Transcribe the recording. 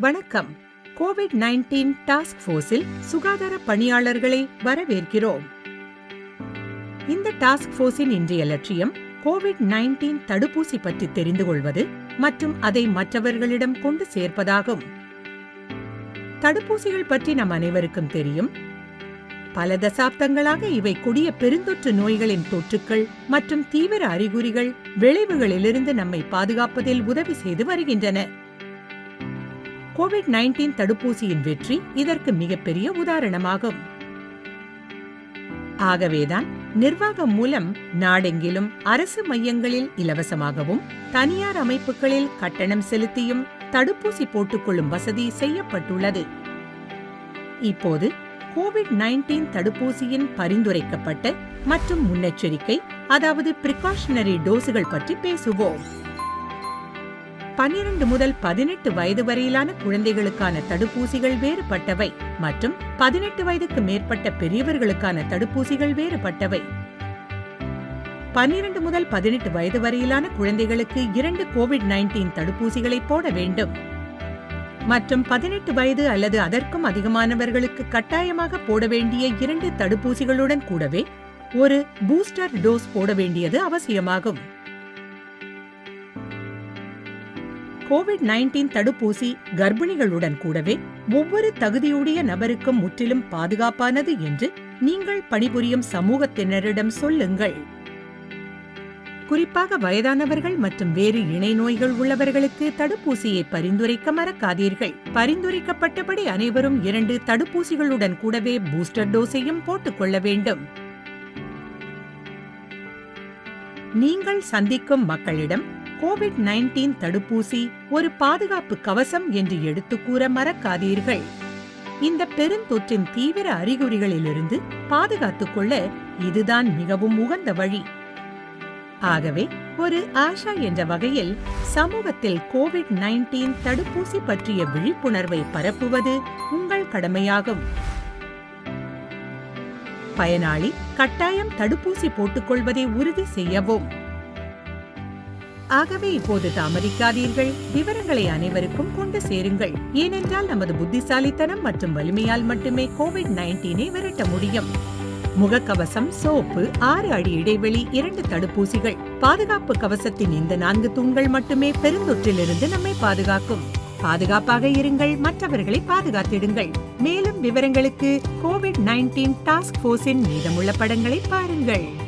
வணக்கம். Covid nineteen task போர்ஸில் சுகாதார பணியாளர்களை வரவேற்கிறோம். இந்த டாஸ்க் போர்ஸின் இன்றைய லட்சியம் கோவிட் நைன்டீன் தடுப்பூசி பற்றி தெரிந்து கொள்வது மற்றும் அதை மற்றவர்களிடம் கொண்டு சேர்ப்பதாகும். தடுப்பூசிகள் பற்றி நம் அனைவருக்கும் தெரியும். பல தசாப்தங்களாக இவை கொடிய பெருந்தொற்று நோய்களின் தொற்றுக்கள் மற்றும் தீவிர அறிகுறிகள் விளைவுகளிலிருந்து நம்மை பாதுகாப்பதில் உதவி செய்து வருகின்றன. கோவிட் நைன்டீன் தடுப்பூசியின் வெற்றி இதற்கு மிகப்பெரிய உதாரணமாகும். ஆகவேதான் நிர்வாகம் மூலம் நாடெங்கிலும் அரசு மையங்களில் இலவசமாகவும் தனியார் அமைப்புகளில் கட்டணம் செலுத்தியும் தடுப்பூசி போட்டுக்கொள்ளும் வசதி செய்யப்பட்டுள்ளது. இப்போது கோவிட் நைன்டீன் தடுப்பூசியின் பரிந்துரைக்கப்பட்ட மற்றும் முன்னெச்சரிக்கை அதாவது பிரிகாஷனரி டோஸுகள் பற்றி பேசுவோம். பன்னிரண்டு முதல் பதினெட்டு வயது வரையிலான குழந்தைகளுக்கான தடுப்பூசிகள் வேறுபட்டவை மற்றும் பதினெட்டு வயதுக்கு மேற்பட்ட பெரியவர்களுக்கான தடுப்பூசிகள் வேறுபட்டவை. பன்னிரண்டு முதல் பதினெட்டு வயது வரையிலான குழந்தைகளுக்கு இரண்டு கோவிட் நைன்டீன் தடுப்பூசிகளை போட வேண்டும். மற்றும் பதினெட்டு வயது அல்லது அதற்கும் அதிகமானவர்களுக்கு கட்டாயமாக போட வேண்டிய இரண்டு தடுப்பூசிகளுடன் கூடவே ஒரு பூஸ்டர் டோஸ் போட வேண்டியது அவசியமாகும். கோவிட் நைன்டீன் தடுப்பூசி கர்ப்பிணிகளுடன் கூடவே ஒவ்வொரு தகுதியுடைய நபருக்கும் முற்றிலும் பாதுகாப்பானது என்று நீங்கள் பணிபுரியும் சமூகத்தினரிடம் சொல்லுங்கள். குறிப்பாக வயதானவர்கள் மற்றும் வேறு இணை நோய்கள் உள்ளவர்களுக்கு தடுப்பூசியை பரிந்துரைக்க மறக்காதீர்கள். பரிந்துரைக்கப்பட்டபடி அனைவரும் இரண்டு தடுப்பூசிகளுடன் கூடவே பூஸ்டர் டோஸையும் போட்டுக்கொள்ள வேண்டும். நீங்கள் சந்திக்கும் மக்களிடம் கோவிட் நைன்டீன் தடுப்பூசி ஒரு பாதுகாப்பு கவசம் என்று எடுத்து கூற மறக்காதீர்கள். இந்த பெருந்தொற்றின் தீவிர அறிகுறிகளிலிருந்து பாதுகாத்துக் கொள்ள இதுதான் மிகவும் உகந்த வழி. ஆகவே ஒரு ஆஷா என்ற வகையில் சமூகத்தில் கோவிட் நைன்டீன் தடுப்பூசி பற்றிய விழிப்புணர்வை பரப்புவது உங்கள் கடமையாகும். பயனாளி கட்டாயம் தடுப்பூசி போட்டுக்கொள்வதை உறுதி செய்யவும். ஆகவே இப்போது தாமதிக்காதீர்கள். விவரங்களை அனைவருக்கும் கொண்டு சேருங்கள். ஏனென்றால் நமது புத்திசாலித்தனம் மற்றும் வலிமையால் மட்டுமே கோவிட் நைன்டீனை விரட்ட முடியும். முகக்கவசம் சோப்பு ஆறு அடி இடைவெளி இரண்டு தடுப்பூசிகள் பாதுகாப்பு கவசத்தின் இந்த நான்கு தூண்கள் மட்டுமே பெருந்தொற்றிலிருந்து நம்மை பாதுகாக்கும். பாதுகாப்பாக இருங்கள் மற்றவர்களை பாதுகாத்திடுங்கள். மேலும் விவரங்களுக்கு கோவிட் நைன்டீன் டாஸ்க் போர்ஸின் மீதமுள்ள படங்களை பாருங்கள்.